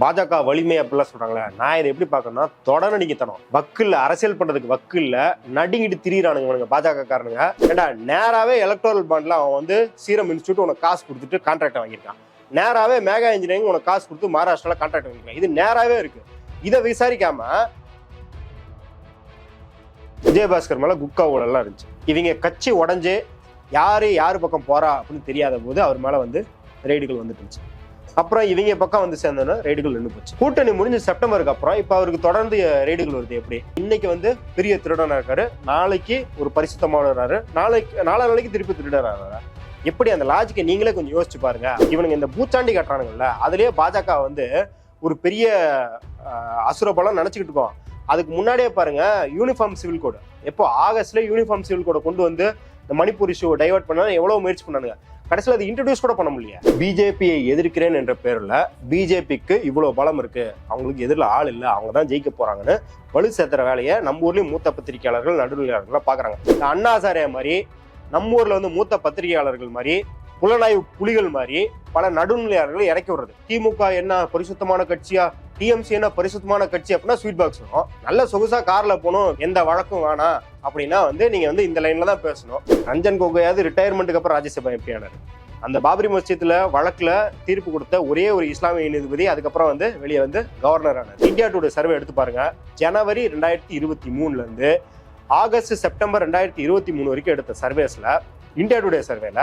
பாஜக வலிமை அப்படிலாம் சொல்றாங்களே நான் இதை எப்படி பார்க்கணும்னா தொடர்நடிக்கத்தனம் வக்கு இல்ல அரசியல் பண்றதுக்கு வக்கு இல்ல திரியிறானுங்க இவனுங்க பாஜக காரணங்க ஏண்டா நேராவே எலக்ட்ரல் பாண்ட்ல அவன் வந்து சீரம் இன்ஸ்டியூட் உனக்கு காசு கொடுத்துட்டு கான்ட்ராக்ட் வாங்கியிருக்கான். நேராவே மேகா இன்ஜினியரிங் உனக்கு காசு கொடுத்து மகாராஷ்டிரால கான்ட்ராக்ட் வாங்கியிருக்கான். இது நேராவே இருக்கு. இதை விசாரிக்காம விஜயபாஸ்கர் மேல குக்கா ஊழல்லாம் இருந்துச்சு. இவங்க கட்சி உடஞ்சு யாரு யாரு பக்கம் போறா அப்படின்னு தெரியாத போது அவர் மேல வந்து ரெய்டுகள் வந்துட்டு இருந்துச்சு. அப்புறம் இவங்க பக்கம் வந்து சேர்ந்தோன்னா ரெய்டுகள் நின்று போச்சு. கூட்டணி முடிஞ்சு செப்டம்பருக்கு அப்புறம் இப்போ அவருக்கு தொடர்ந்து ரெய்டுகள் வருது. எப்படி? இன்னைக்கு வந்து பெரிய திருடனா இருக்காரு. நாளைக்கு ஒரு பரிசுத்தமானவராரு. நாளைக்கு நாலா நாளைக்கு திருப்பி திருடறாரு எப்படி அந்த லாஜிக்கை நீங்களே கொஞ்சம் யோசிச்சு பாருங்க. இவனுங்க இந்த பூச்சாண்டி கட்டுறானுங்கல்ல அதுலயே பாஜக வந்து ஒரு பெரிய அசுரபலம் அசுர பலம் நினைச்சுக்கிட்டு இருக்கோம். அதுக்கு முன்னாடியே பாருங்க யூனிஃபார்ம் சிவில் கோடு எப்போ ஆகஸ்ட்ல யூனிஃபார்ம் சிவில் கோடை கொண்டு வந்து இந்த மணிப்பூர் இஷ்யூ டைவெர்ட் பண்ண எவ்வளவு முயற்சி பண்ணானுங்க? கடைசியில் அது இன்ட்ரடியூஸ் கூட பண்ண முடியல பிஜேபியை எதிர்க்கிறேன் என்ற பேர்ல பிஜேபிக்கு இவ்வளவு பலம் இருக்கு. அவங்களுக்கு எதிரில் ஆள் இல்லை. அவங்க தான் ஜெயிக்க போறாங்கன்னு வலு சேர்த்துற வேலையை நம்ம ஊர்லயும் மூத்த பத்திரிகையாளர்கள் நடுநிலையாளர்கள் பாக்குறாங்க இந்த அண்ணாசாரிய மாதிரி நம்ம ஊர்ல வந்து மூத்த பத்திரிகையாளர்கள் மாதிரி புலனாய்வு புலிகள் மாதிரி பல நடுநிலையாளர்களை இறக்கி விடுறது. திமுக என்ன பரிசுத்தமான கட்சியா? டிஎம்சி என்ன பரிசுத்தமான கட்சி அப்படின்னா ஸ்வீட் பாக்ஸ் வரும். நல்ல சொகுசா கார்ல போகணும். எந்த வழக்கும் வேணாம். அப்படின்னா வந்து நீங்க வந்து இந்த லைன்ல தான் பேசணும். ரஞ்சன் கோகோயாவது ரிட்டையர்மெண்ட்டுக்கு அப்புறம் ராஜ்யசபா எம்பி ஆனாரு. அந்த பாபரி மஸ்ஜித்ல வழக்குல தீர்ப்பு கொடுத்த ஒரே ஒரு இஸ்லாமிய நீதிபதி அதுக்கப்புறம் வந்து வெளியே வந்து கவர்னர் ஆனார். இந்தியா டுடே சர்வே எடுத்து பாருங்க. ஜனவரி ரெண்டாயிரத்தி இருபத்தி மூணுல இருந்து ஆகஸ்ட் செப்டம்பர் ரெண்டாயிரத்தி இருபத்தி மூணு வரைக்கும் எடுத்த சர்வேஸ்ல இந்தியா டுடே சர்வேல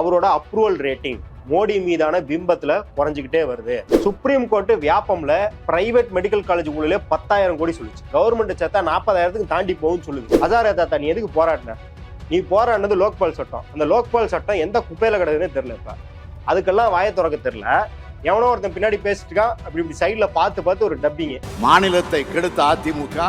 அவரோட அப்ரூவல் ரேட்டிங் மோடி மீதான பிம்பத்துல குறைஞ்சிக்கிட்டே வருது. சுப்ரீம் கோர்ட் வியாபம்ல பிரைவேட் மெடிக்கல் காலேஜ் ஊழலே பத்தாயிரம் கோடி சொல்லுச்சு. கவர்மெண்ட் சேர்த்தா நாற்பதாயிரத்துக்கு தாண்டி போகும்னு சொல்லுது. ஹசாரே தாத்தா நீ எதுக்கு போராடின? நீ போராடினது லோக்பால் சட்டம். அந்த லோக்பால் சட்டம் எந்த குப்பையில கிடக்குதுன்னே தெரியல இப்ப. அதுக்கெல்லாம் வாயை திறக்க தெரியல. எவனோ ஒருத்தன் பின்னாடி பேசிட்டு இருக்கான். அப்படி இப்படி சைட்ல பார்த்து பார்த்து ஒரு டப்பிங்க மாநிலத்தை கெடுத்த அதிமுக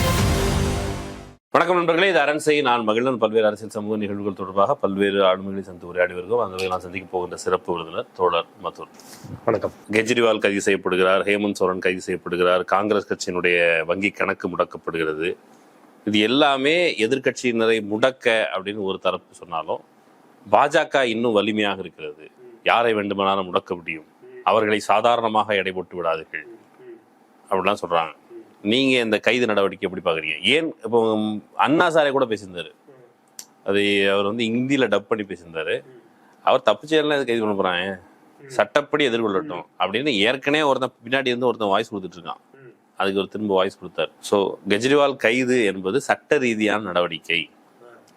வணக்கம் நண்பர்களே இது அரண்சை நான் மகிழன் பல்வேறு அரசியல் சமூக நிகழ்வுகள் தொடர்பாக பல்வேறு ஆளுமைகளை சந்தித்து உரையாடி வருகிறோம் அந்த நான் சந்திக்க போகின்ற சிறப்பு விருந்தினர் தோழர் மதுர். வணக்கம். கெஜ்ரிவால் கைது செய்யப்படுகிறார் ஹேமந்த் சோரன் கைது செய்யப்படுகிறார் காங்கிரஸ் கட்சியினுடைய வங்கி கணக்கு முடக்கப்படுகிறது. இது எல்லாமே எதிர்க்கட்சியினரை முடக்க அப்படின்னு ஒரு தரப்பு சொன்னாலும் பாஜக இன்னும் வலிமையாக இருக்கிறது. யாரை வேண்டுமானாலும் முடக்க முடியும். அவர்களை சாதாரணமாக எடை போட்டு விடாதீர்கள். அப்படிலாம் சொல்றாங்க. நீங்க இந்த கைது நடவடிக்கை எப்படி பாக்குறீங்க ஏன் இப்போ அண்ணா சாரே கூட பேசியிருந்தாரு. அது அவர் வந்து ஹிந்தியில டப் பண்ணி பேசியிருந்தாரு. அவர் தப்பு செய்யலாம் இது கைது பண்ண போறாங்க? சட்டப்படி எதிர்கொள்ளட்டும் அப்படின்னு ஏற்கனவே ஒருத்தன் பின்னாடி இருந்து ஒருத்தன் வாய்ஸ் கொடுத்துட்டு இருக்கான். அதுக்கு ஒரு திரும்ப வாய்ஸ் கொடுத்தாரு. ஸோ கெஜ்ரிவால் கைது என்பது சட்ட ரீதியான நடவடிக்கை.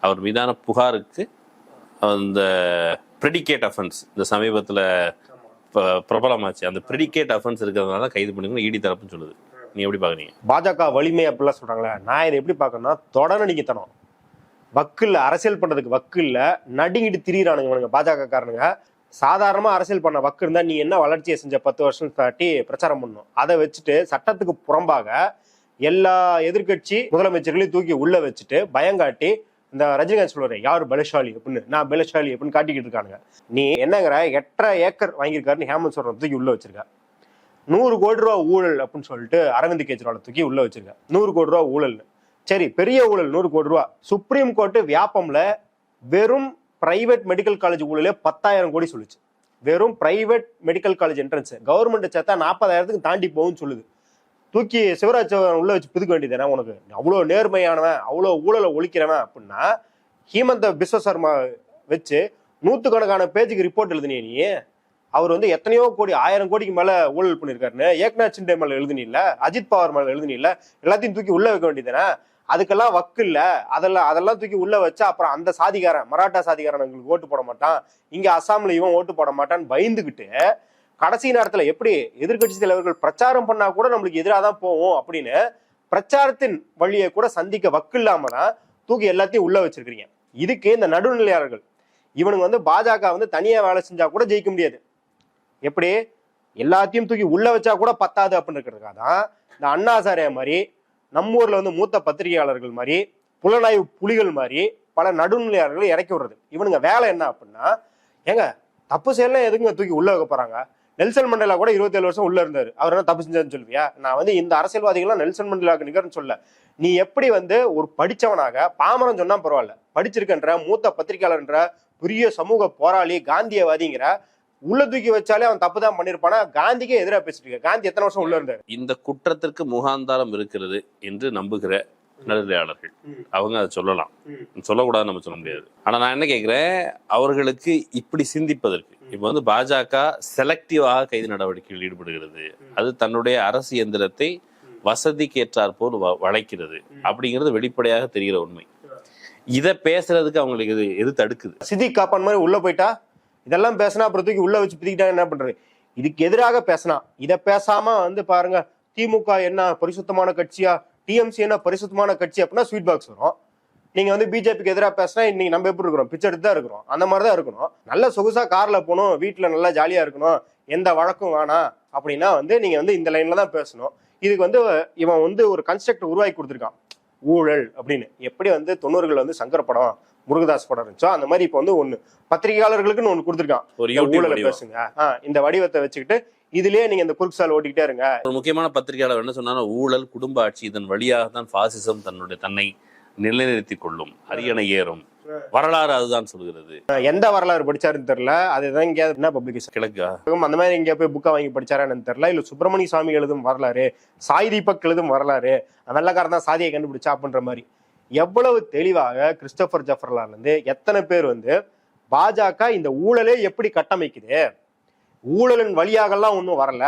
அவர் மீதான புகாருக்கு அந்த ப்ரெடிகேட் அஃபென்ஸ் இந்த சமீபத்தில் பிரபலமாச்சு. அந்த ப்ரெடிகேட் அஃபென்ஸ் இருக்கிறதுனால கைது பண்ணிக்கணும் இடி தரப்புன்னு சொல்லுது. நீ எப்படி பாக்குறீங்க பாஜக வலிமை அப்படிலாம் சொல்றாங்களே நான் இதை எப்படி பார்க்கணும்னா தொடர்நடிக்கத்தனம் வக்கு இல்லை அரசியல் பண்றதுக்கு வக்கு இல்லை நடுங்கிட்டு திரியிறானுங்க பாஜக காரனுங்க. சாதாரணமாக அரசியல் பண்ண வக்கு இருந்தால் நீ என்ன வளர்ச்சியை செஞ்ச பத்து வருஷம் தாட்டி பிரச்சாரம் பண்ணும் அதை வச்சுட்டு சட்டத்துக்கு புறம்பாக எல்லா எதிர்க்கட்சி முதலமைச்சர்களையும் தூக்கி உள்ள வச்சுட்டு பயங்காட்டி இந்த ரஜினிகாந்த் சொல்லுவாரு யார் பலசாலி? அப்படின்னு. நான் பலசாலி அப்படின்னு காட்டிக்கிட்டு இருக்கானுங்க. நீ என்னங்கிற எட்டரை ஏக்கர் வாங்கியிருக்காருன்னு ஹேமந்த் சோரன் தூக்கி உள்ள வச்சிருக்க. நூறு கோடி ரூபா ஊழல் அப்படின்னு சொல்லிட்டு அரவிந்த் கெஜ்ரிவாலை தூக்கி உள்ள வச்சிருக்க நூறு கோடி ரூபா ஊழல்னு சரி பெரிய ஊழல் நூறு கோடி ரூபா. சுப்ரீம் கோர்ட் வியாபம்ல வெறும் பிரைவேட் மெடிக்கல் காலேஜ் ஊழலே பத்தாயிரம் கோடி சொல்லுச்சு. வெறும் private medical college entrance government சேர்த்தா நாற்பதாயிரத்துக்கு தாண்டி போகும்னு சொல்லுது. தூக்கி சிவராஜ் சௌஹான் உள்ள வச்சு புதுக்க வேண்டியதானே உனக்கு? அவ்வளோ நேர்மையானவன் அவ்வளோ ஊழலை ஒழிக்கிறவன் அப்படின்னா ஹீமந்த பிஸ்வ சர்மா வச்சு நூற்றுக்கணக்கான பேஜுக்கு ரிப்போர்ட் எழுதுனிய நீ. அவர் வந்து எத்தனையோ கோடி ஆயிரம் கோடிக்கு மேல ஊழல் பண்ணிருக்காருன்னு ஏக்நாத் சிண்டே மேல எழுதுனில்ல அஜித் பவார் மேல எழுதுனில்ல எல்லாத்தையும் தூக்கி உள்ள வைக்க வேண்டியதானே அதுக்கெல்லாம் வக்கு இல்ல. அதெல்லாம் அதெல்லாம் தூக்கி உள்ள வச்சா அப்புறம் அந்த சாதிகாரன் மராட்டா சாதிகாரன் எங்களுக்கு ஓட்டு போட மாட்டான். இங்க அசாம்ல இவன் ஓட்டு போட மாட்டான்னு பயந்துகிட்டு கடைசி நேரத்துல எப்படி எதிர்க்கட்சி தலைவர்கள் பிரச்சாரம் பண்ணா கூட நம்மளுக்கு எதிராக தான் போவோம் அப்படின்னு பிரச்சாரத்தின் வழியை கூட சந்திக்க வக்கு இல்லாம தான் தூக்கி எல்லாத்தையும் உள்ள வச்சிருக்கிறீங்க. இதுக்கு இந்த நடுநிலையாளர்கள். இவனுங்க வந்து பாஜக வந்து தனியா வேலை செஞ்சா கூட ஜெயிக்க முடியாது. எப்படி? எல்லாத்தையும் தூக்கி உள்ள வச்சா கூட பத்தாது அப்படின்னு இருக்கிறதுக்காக தான் இந்த அண்ணாசாரிய மாதிரி நம்ம ஊர்ல வந்து மூத்த பத்திரிகையாளர்கள் மாதிரி புலனாய்வு புலிகள் மாதிரி பல நடுநிலையாளர்களை இறக்கி விடுறது. இவனுங்க வேலை என்ன அப்படின்னா ஏங்க தப்பு செய்யலாம் எதுங்க தூக்கி உள்ள வைக்க போறாங்க? நெல்சன் மண்டேலா கூட 27 வருஷம் உள்ள இருந்தாரு. அவர் என்ன தப்பு செஞ்சான்னு சொல்லுவியா? நான் வந்து இந்த அரசியல்வாதிகள்லாம் நெல்சன் மண்டேலாக்கு நிகர்னு சொல்ல நீ எப்படி வந்து ஒரு படிச்சவனாக பாமரம் சொன்னா பரவாயில்ல படிச்சிருக்கன்ற மூத்த பத்திரிகையாளர்ன்ற பெரிய சமூக போராளி காந்தியவாதிங்கிற உள்ள தூக்கி வச்சாலே அவன் தப்பு தான் பண்ணிருப்பானா காந்திக்கே எதிராக பேசிட்டு இருக்க காந்தி எத்தனை வருஷம் உள்ள இருந்தாரு? இந்த குற்றத்திற்கு முகாந்தாரம் இருக்கிறது என்று நம்புகிற நடுநிலையாளர்கள். அவங்க அதை சொல்லலாம். சொல்லக்கூடாதுன்னு நம்ம சொல்ல முடியாது. ஆனா நான் என்ன கேட்கிறேன் அவர்களுக்கு இப்படி சிந்திப்பதற்கு. இப்ப வந்து பாஜக செலக்டிவாக கைது நடவடிக்கையில் ஈடுபடுகிறது. அது தன்னுடைய அரசு எந்திரத்தை வசதிக்கு ஏற்றாற் போல் வ- வளைக்கிறது. அப்படிங்கிறது வெளிப்படையாக தெரிகிற உண்மை. இதை பேசுறதுக்கு அவங்களுக்கு இது எது தடுக்குது? சித்திக் காப்பான் மாதிரி உள்ள போயிட்டா? இதெல்லாம் பேசினா அப்புறம் தூக்கி உள்ள வச்சு பிதிக்கிட்டாங்க என்ன பண்றது? இதுக்கு எதிராக பேசினா இதை பேசாம வந்து பாருங்க திமுக என்ன பரிசுத்தமான கட்சியா டிஎம்சி என்ன பரிசுத்தமான கட்சி அப்படின்னா ஸ்வீட் பாக்ஸ் வரும். நீங்க வந்து பிஜேபிக்கு எதிராக பேசினா இன்னைக்கு நம்ம எப்படி இருக்கிறோம்? பிச்சை எடுத்து தான் இருக்கிறோம். அந்த மாதிரி தான் இருக்கணும். நல்ல சொகுசா கார்ல போகணும் வீட்டுல நல்லா ஜாலியா இருக்கணும் எந்த வழக்கும் வேணாம் அப்படின்னா வந்து நீங்க வந்து இந்த லைன்ல தான் பேசணும். இதுக்கு வந்து இவன் வந்து ஒரு கன்ஸ்ட்ரக்ட் உருவாக்கி கொடுத்துருக்கான். ஊழல் அப்படின்னு. எப்படி வந்து தொண்ணூறுகள் வந்து சங்கரப்படம் முருகதாஸ் படம் இருந்துச்சோ அந்த மாதிரி இப்போ வந்து ஒண்ணு பத்திரிகையாளர்களுக்குன்னு ஒண்ணு கொடுத்துருக்கான். ஒரு ஊழலை. பேசுங்க. இந்த வடிவத்தை வச்சுக்கிட்டு இதுலயே நீங்க இந்த குறுக்கு ஓட்டிக்கிட்டே இருங்க. ஒரு முக்கியமான பத்திரிகையாளர் என்ன சொன்னாலும் ஊழல் குடும்ப ஆட்சி இதன் வழியாக தான் பாசிசம் தன்னுடைய தன்னை நிலைநிறுத்திக் கொள்ளும் அரியணை ஏறும். வரலாறு அதுதான் சொல்கிறது. எந்த வரலாறு படிச்சாருன்னு தெரியல. அதுதான் எங்கேயாவது என்ன பப்ளிகேஷன் கிழக்கா? அந்த மாதிரி எங்கேயா போய் புக்கா வாங்கி படிச்சாரான்னு தெரியல. இல்ல சுப்பிரமணிய சாமி எழுதும் வரலாறு சாய் தீபக் எழுதும் வரலாறு வெள்ளக்காரன் தான் சாதியை கண்டுபிடிச்சா அப்படின்ற மாதிரி. எவ்வளவு தெளிவாக கிறிஸ்டபர் ஜஃபர்லான் வந்து எத்தனை பேர் வந்து பாஜக இந்த ஊழலே எப்படி கட்டமைக்குது? ஊழலின் வழியாகலாம் ஒன்றும் வரல.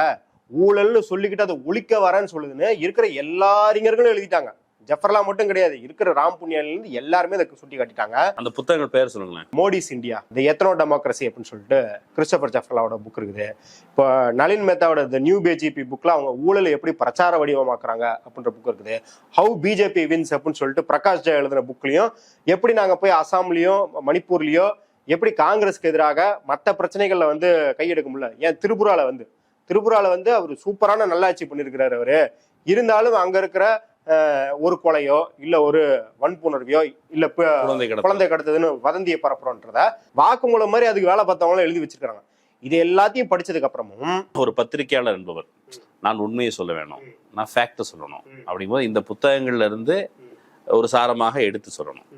ஊழல்னு சொல்லிக்கிட்டு அதை ஒழிக்க வரேன்னு சொல்லுதுன்னு இருக்கிற எல்லா அறிஞர்களும் எழுதிட்டாங்க. ஜஃபர்லா மட்டும் கிடையாது. இருக்கிற ராம் புண்ணியால இருந்து எல்லாருமே அதை சுட்டி காட்டிட்டாங்க. அந்த புத்தகங்கள் பெயர் சொல்லுங்களேன். Modi's India the ethno democracy அப்படின்னு சொல்லிட்டு கிறிஸ்டபர் ஜஃபர்லாவோட புக் இருக்குது. இப்போ நளின் மேத்தாவோட த நியூ பிஜேபி புக்ல அவங்க ஊழலை எப்படி பிரச்சார வடிவமாக்குறாங்க அப்படின்ற புக் இருக்குது. ஹவு பிஜேபி வின்ஸ் அப்படின்னு சொல்லிட்டு பிரகாஷ் ஜெயா எழுதின புக்லயும் எப்படி நாங்க போய் அசாம்லயும் மணிப்பூர்லயோ எப்படி காங்கிரஸ்க்கு எதிராக மற்ற பிரச்சனைகள்ல வந்து கையெடுக்க முடியல ஏன் திரிபுரால வந்து? திரிபுரால வந்து அவர் சூப்பரான நல்லாட்சி பண்ணியிருக்கிறாரு அவரு. இருந்தாலும் அங்க இருக்கிற ஒரு கொலையோ இல்ல ஒரு வன்புணர்வையோ இல்ல குழந்தை கடத்ததுன்னு வதந்தியை பரப்புறோன்றத வாக்குமூலம் மாதிரி அதுக்கு வேலை பார்த்தவங்களும் எழுதி வச்சிருக்காங்க. இது எல்லாத்தையும் படிச்சதுக்கு அப்புறமும் ஒரு பத்திரிகையாளர் என்பவர். நான் உண்மையை சொல்ல வேணும். நான் ஃபேக்டை சொல்லணும். அப்படிங்கும்போது இந்த புத்தகங்கள்ல இருந்து ஒரு சாரமாக எடுத்து சொல்லணும்.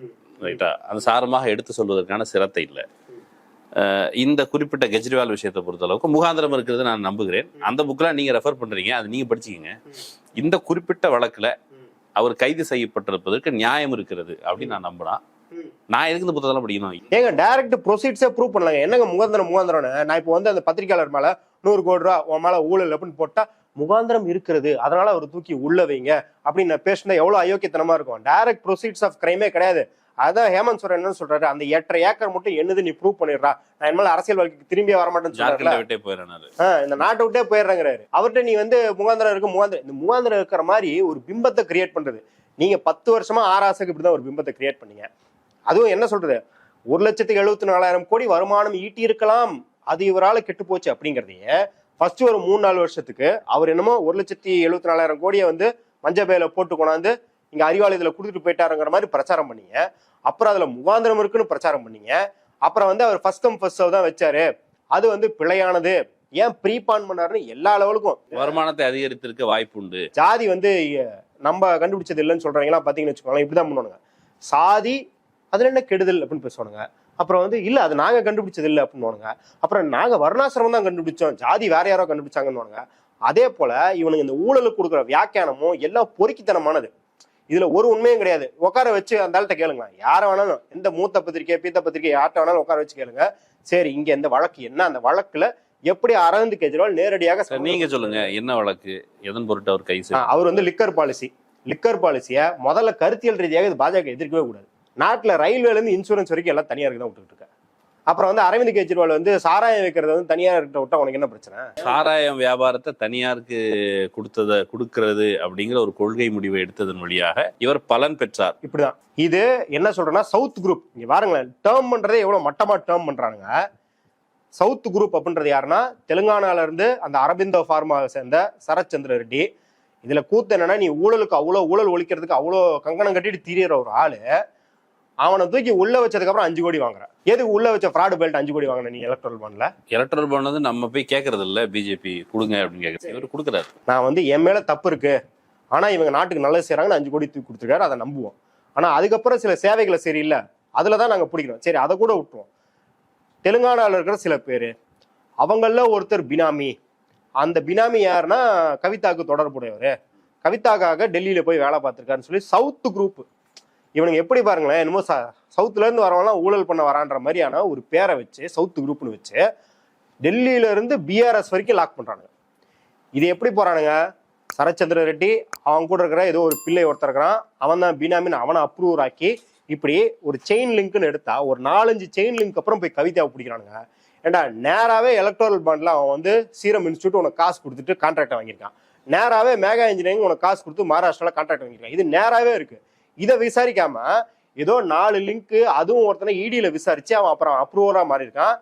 ரைட்டா? அந்த சாரமாக எடுத்து சொல்வதற்கான சிரத்தை இல்லை. இந்த குறிப்பிட்ட கெஜ்ரிவால் விஷயத்தை பொறுத்தளவுக்கு முகாந்திரம் இருக்கிறது நான் நம்புகிறேன். அந்த புக்கெலாம் நீங்க ரெஃபர் பண்றீங்க. அது நீங்க படிச்சுக்கங்க. இந்த குறிப்பிட்ட வழக்குல அவர் கைது செய்யப்பட்டிருப்பதற்கு நியாயம் இருக்கிறது அப்படின்னு நான் நம்புறேன். நான் எதுக்கு இந்த புத்தகத்தெல்லாம் படிக்கணும்? ஏங்க டைரக்ட் ப்ரொசீட்ஸே ப்ரூவ் பண்ணலாங்க. என்னங்க முகாந்திரம் முகாந்திரம்னு? நான் இப்போ வந்து அந்த பத்திரிகையாளர் மேல நூறு கோடி ரூபா உன் மேல ஊழல் அப்படின்னு போட்டா முகாந்திரம் இருக்கிறது. அதனால அவர் தூக்கி உள்ள வைங்க அப்படின்னு பேசினா எவ்வளவு அயோக்கியத்தனமா இருக்கும். டைரக்ட் ப்ரொசீட்ஸ் ஆஃப் கிரைமே கிடையாது. அதான் ஹேமந்த் சோரன் என்ன சொல்றாரு அந்த எட்டரை ஏக்கர் மட்டும் என்னது நீ ப்ரூவ் பண்ணிடுறா. நான் இனிமேல் அரசியல் வாழ்க்கைக்கு திரும்பியே வரமாட்டேன்னு ஆஹ் இந்த நாட்டை விட்டே போயிடுறாங்கிறாரு. அவர்கிட்ட நீ வந்து முகாந்திரம் இருக்கு முகாந்திரம். இந்த முகாந்திரம் இருக்கிற மாதிரி ஒரு பிம்பத்தை கிரியேட் பண்றது. நீங்க பத்து வருஷமா ஆராசுக்கு இப்படிதான் ஒரு பிம்பத்தை கிரியேட் பண்ணீங்க. அதுவும் என்ன சொல்றது? ஒரு லட்சத்துக்கு எழுபத்தி நாலாயிரம் கோடி வருமானம் ஈட்டி இருக்கலாம். அது இவரால கெட்டு போச்சு அப்படிங்கறதையே ஃபர்ஸ்ட் ஒரு மூணு நாலு வருஷத்துக்கு அவர் என்னமோ ஒரு லட்சத்தி எழுபத்தி நாலாயிரம் கோடியை வந்து மஞ்ச பையில போட்டு கொண்டாந்து இங்க அறிவாலயத்துல கொடுத்துட்டு போயிட்டாருங்கிற மாதிரி பிரச்சாரம் பண்ணீங்க. அப்புறம் அதுல முகாந்திரம் இருக்குன்னு பிரச்சாரம் பண்ணீங்க. அப்புறம் வந்து அவர் ஃபர்ஸ்ட் கம் ஃபர்ஸ்ட் தான் வச்சாரு. அது வந்து பிழையானது. ஏன் ப்ரீபான் பண்ணாருன்னு எல்லா லெவலுக்கும். வருமானத்தை அதிகரித்திருக்க வாய்ப்பு உண்டு. ஜாதி வந்து நம்ம கண்டுபிடிச்சது இல்லைன்னு சொல்றவங்கலாம் பாத்தீங்கன்னு வச்சுக்கோங்களேன் இப்படிதான் பண்ணுவானுங்க. சாதி அதுல என்ன கெடுதல் அப்படின்னு பேசுவானுங்க. அப்புறம் வந்து இல்ல அது நாங்க கண்டுபிடிச்சது இல்லை அப்படின்னு அப்புறம் நாங்க வர்ணாசிரமம் தான் கண்டுபிடிச்சோம். ஜாதி வேற யாரோ கண்டுபிடிச்சாங்கன்னு அதே போல இவனுங்க இந்த ஊழலுக்கு கொடுக்குற வியாக்கியானமும் எல்லாம் பொறுக்கித்தனமானது. இதுல ஒரு உண்மையும் கிடையாது. உட்கார வச்சு அந்த ஆள்கிட்ட கேளுங்க. யார வேணாலும் எந்த மூத்த பத்திரிக்கை பீத்த பத்திரிக்கை யார்கிட்ட வேணாலும் உட்கார வச்சு கேளுங்க. சரி இங்க இந்த வழக்கு என்ன? அந்த வழக்குல எப்படி அரவிந்த் கெஜ்ரிவால் நேரடியாக நீங்க சொல்லுங்க. என்ன வழக்கு? எதன் பொருட்டு அவர் செய்ய அவர் வந்து லிக்கர் பாலிசி லிக்கர் பாலிசியை முதல்ல கருத்தியல் ரீதியாக இது பாஜக எதிர்க்கவே கூடாது. நாட்டுல ரயில்வேல இருந்து இன்சூரன்ஸ் வரைக்கும் எல்லாம் தனியாருக்கு தான் விட்டுட்டு இருக்க அப்புறம் வந்து அரவிந்த் கெஜ்ரிவால் வந்து சாராயம் வைக்கிறது வந்து தனியார்கிட்ட விட்டா உனக்கு என்ன பிரச்சனை? சாராயம் வியாபாரத்தை தனியாருக்கு கொடுத்தத கொடுக்கிறது அப்படிங்கிற ஒரு கொள்கை முடிவை எடுத்ததன் வழியாக இவர் பலன் பெற்றார். இப்படிதான். இது என்ன சொல்றேன்னா சவுத் குரூப். இங்க பாருங்களேன் டேர்ம் பண்றதே எவ்வளவு மட்டமா டேர்ம் பண்றானுங்க. சவுத் குரூப் அப்படின்றது யாருன்னா தெலுங்கானால இருந்து அந்த அரபிந்தோ ஃபார்மாவை சேர்ந்த சரத்சந்திர ரெட்டி. இதுல கூத்து என்னன்னா நீ ஊழலுக்கு அவ்வளோ ஊழல் ஒழிக்கிறதுக்கு அவ்வளோ கங்கணம் கட்டிட்டு திரியற ஒரு ஆளு. அவனை தூக்கி உள்ள வச்சதுக்கு அப்புறம் அஞ்சு கோடி வாங்குற. எதுக்கு உள்ள வச்ச ஃப்ராடு பெல்ட் அஞ்சு கோடி வாங்கின நீ எலக்ட்ரல் பாண்ட்ல எலக்ட்ரல் பாண்ட் வந்து நம்ம போய் கேட்கறது இல்ல பிஜேபி கொடுங்க அப்படின்னு கேட்கறது இவர் கொடுக்குறாரு. நான் வந்து என் மேல தப்பு இருக்கு. ஆனா இவங்க நாட்டுக்கு நல்லது செய்றாங்கன்னு அஞ்சு கோடி தூக்கி கொடுத்துருக்காரு அதை நம்புவோம். ஆனா அதுக்கப்புறம் சில சேவைகளை சரியில்லை அதுல தான் நாங்க பிடிக்கிறோம். சரி அதை கூட விட்டுருவோம். தெலுங்கானால இருக்கிற சில பேர் அவங்கள ஒருத்தர் பினாமி. அந்த பினாமி யாருன்னா கவிதாவுக்கு தொடர்புடையவர். கவிதாக்காக டெல்லியில போய் வேலை பார்த்திருக்காருன்னு சொல்லி சவுத் குரூப் இவனுங்க எப்படி பாருங்களேன் என்னமோ ச சவுத்துலேருந்து வரவங்களாம் ஊழல் பண்ண வரான்ற மாதிரியான ஒரு பேரை வச்சு சவுத் குரூப்னு வச்சு டெல்லியிலேருந்து பிஆர்எஸ் வரைக்கும் லாக் பண்ணுறானுங்க இது எப்படி போகிறானுங்க சரச்சந்திர ரெட்டி அவன் கூட இருக்கிற ஏதோ ஒரு பிள்ளை ஒருத்தர் இருக்கிறான் அவன் தான் பினாமின்னு அவனை அப்ரூவர் ஆக்கி இப்படி ஒரு செயின் லிங்க்னு எடுத்தா ஒரு நாலஞ்சு செயின் லிங்க் அப்புறம் போய் கவிதாவை பிடிக்கிறானுங்க. ஏண்டா நேராகவே எலக்ட்ரல் பாண்டில் அவன் வந்து சீரம் இன்ஸ்டியூட் உனக்கு காசு கொடுத்துட்டு கான்ட்ராக்டை வாங்கியிருக்கான். நேராகவே மேகா இன்ஜினியரிங் உனக்கு காசு கொடுத்து மகாராஷ்டிராவில் கான்ட்ராக்ட் வாங்கியிருக்கான். இது நேராகவே இருக்குது இதை விசாரிக்காம ஏதோ நாலு லிங்க் அதுவும் ஒருத்தனை இடியில விசாரிச்சு அவன் அப்புறம் அப்ரூவரா மாறியிருக்கான்.